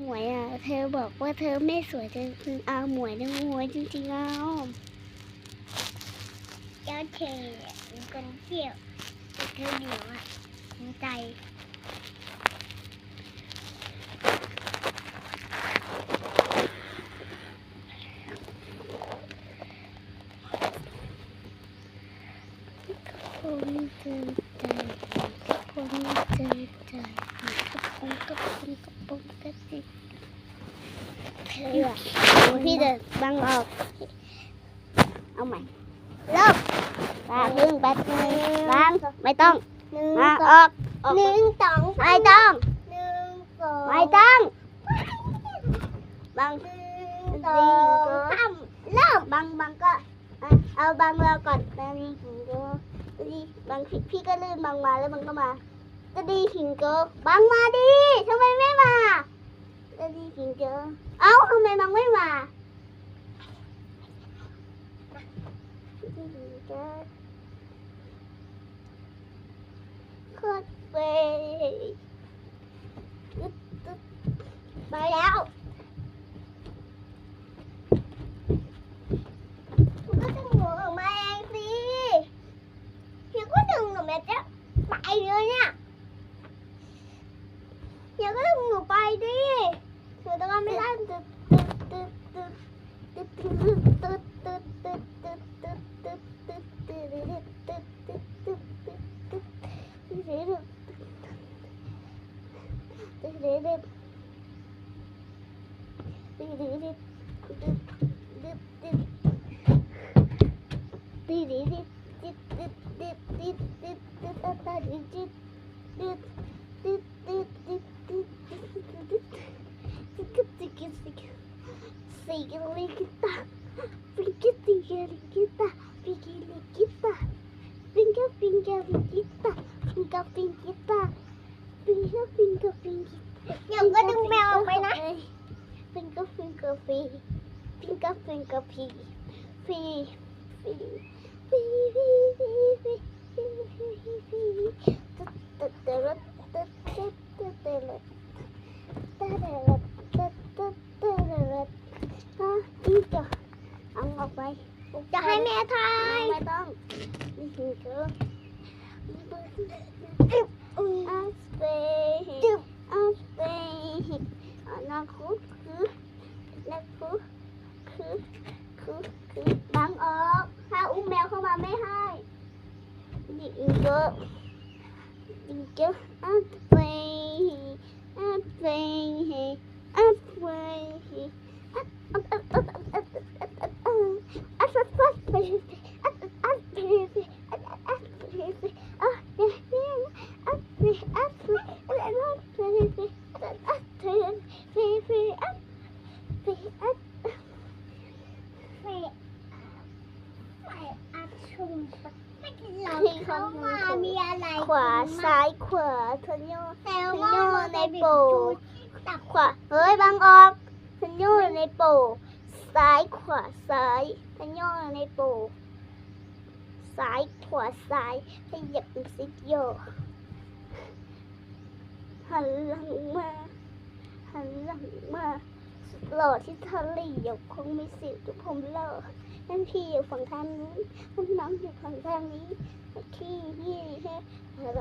หมวยอะ เธอบอกว่าเธอไม่สวยเธอคือเอาหมวยนะหมวยจริงๆเอาเจ้าเธอเป็นคนเที่ยวต่เธอเหนียวอะใจคนเจอใจคนเจอใจ ปุ้งกระปุ้งกระปุ้งกระติกพี่เดินบังออก เอาใหม่เริ่มปาพึ่งแป๊บนึงบางไม่ต้องมาออกหนึ่งสองไม่ต้องหนึ่งสองไม่ต้องบางสองสามเริ่มบางบางก็เอาบางเราก่อนบังดูดิบังพี่ก็ลื่นบางมาแล้วบางก็มา ตะดีขิงเกอบังมาดิทำไมไม่มาตะดีขิงเกอเอ้าทำไมบังไม่มาดีขิงเกอโคตรเปไปแล้ว Sing it like Pinga, pinga, pinga, pinga, pinguita, pinga, pinga, pinguita. เดี๋ยวก็ดึงแมวออกไปนะ Pinga, pinga, pinga, pinga, pinga, pinga, pinga, pinga. เอาออกไปจะให้แม่ทายไม่ต้องนี่คือเกินอัสเปย์อัสเปย์อันนั้นคือคือนั่นคือคือคือคือบังออกถ้แมวเข้ามาไม่ให้นี่อีกเยอะอีกเยอะอัสเปย์อัสเปย์อัสเปย์อัสอัสอัสอัสอัสอัสอัส อัสฟัสไปอัสอัสไปอัสอัสไปอะเนี่ยอัสไปอัสไปอัสอัสไปอัสอัสไปไปไปอัสไปอัส ไม่ไม่อัดชุมไม่กิ ข้ามามีอะไรขวาซ้ายขวาทะโยแต่ทะว่าโยมันในโปโปตักขวาเฮ้ยบังออกทะโยในโปซ้ายขวาซ้ายทะโยในโปซ้ายขวาซ้ายขยับสิโยหันหลังมาหันหลังมาหล่อที่ทะเลยกคงมีสิวทุกผมหล่อ นั่นพี่อยู่ฝั่งทางนู้นนั่นน้องอยู่ฝั่งทางนี้ที่ยี่แค่อะไร